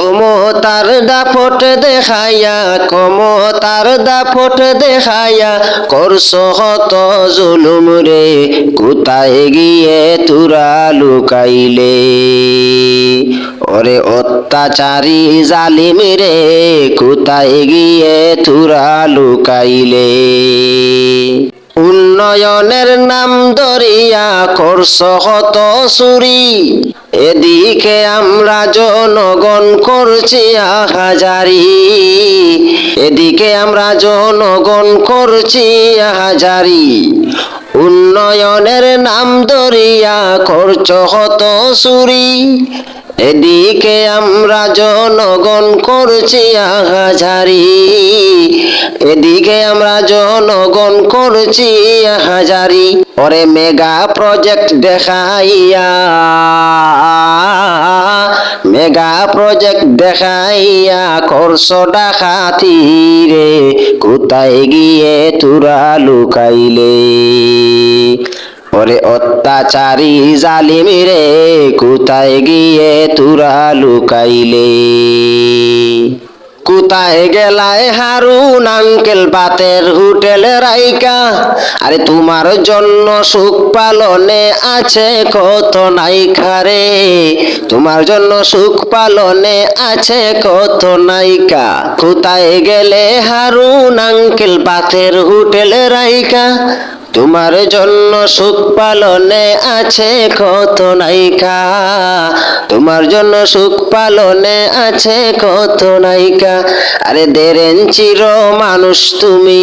ক্ষমতার দাপট দেখাইয়া, ক্ষমতার দাপট দেখাইয়া করছ হত জুলুম রে, কোথায় গিয়ে তুরা লুকাইলে? ওরে অত্যাচারী জালিম রে, কোথায় গিয়ে তুরা লুকাইলে? উন্নয়নের নাম ধরিয়া করছ হত চুরি। এদিকে আমরা জনগণ করছি হাজারি। এদিকে আমরা জনগণ করছি হাজারি। উন্নয়নের নাম ধরিয়া করছ হত চুরি। এদিকে আমরা জনগণ করছি হাজারি এদিকে আমরা জনগণ করছি হাজারি ওরে মেগা প্রজেক্ট দেখাইয়া, মেগা প্রজেক্ট দেখাইয়া করছ ডাকাতি রে। কোথায় গিয়ে তুরা লুকাইলে? ওরে অত্যাচারী জালিমি রে, কোথায় গিয়ে তুরা লুকাইলে? কোথায় গেলায় হারুন আঙ্কেল বাতের হোটেল রাইকা? আরে তোমার জন্য সুখ পালনে আছে কত নাইকা রে। তোমার জন্য সুখ পালনে আছে কত নাইকা কোথায় গেলে হারুন আঙ্কেল বাতের হোটেল রাইকা? তোমার জন্য সুখ পালনে আছে কত নায়িকা। তোমার জন্য সুখ পালনে আছে কত নায়িকা। আরে দেরেন চির মানুষ তুমি।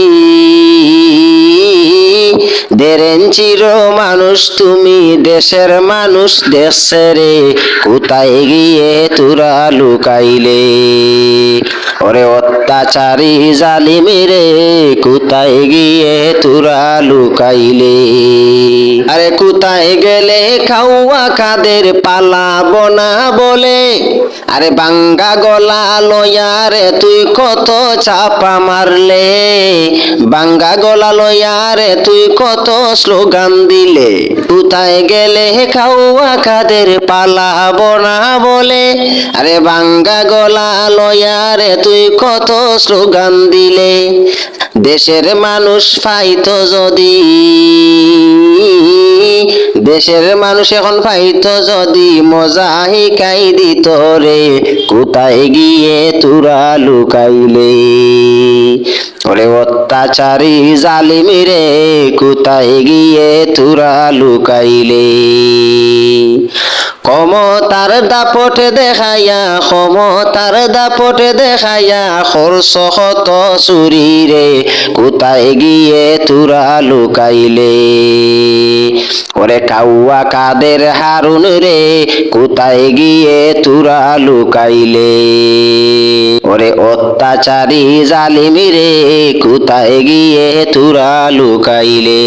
দেরেন চির মানুষ তুমি। দেশের মানুষ দেশেরে কোথায় গিয়ে তোরা লুকাইলে? অত্যাচারী জালিমি রে, কোথায় গিয়ে তোরা লুকাইলে? আরে কোথায় গেলে খাওয়া কাদের পালা না বলে? আরে বাঙ্গা গলা লয়া রে, তুই কত চাপা মারলে? বাঙ্গা গলা লয়া রে, তুই কত স্লোগান দিলে? কোথায় গেলে খাওয়া কাদের পালা না বলে? আরে বাঙ্গা গলা লয়া রে, তুই কত স্লোগান দিলে? দেশের মানুষ পাইতো যদি। দেশের মানুষ এখন পাইতো যদি মজা হিকাই দিত রে, কোথায় গিয়ে তুরা লুকাইলে? ওরে অত্যাচারী জালিমি রে, কোথায় গিয়ে তুরা লুকাইলে? ক্ষমতার দাপটে দেখাইয়া, ক্ষমতার দাপটে দেখাইয়া, খরচ হত চুরি রে কোথায় গিয়ে তুরা লুকাইলে। ওরে কাউয়া কাদের হারুন রে, কোথায় গিয়ে তুরা লুকাইলে? ওরে অত্যাচারী জালিমি রে, কোথায় গিয়ে তুরা লুকাইলে?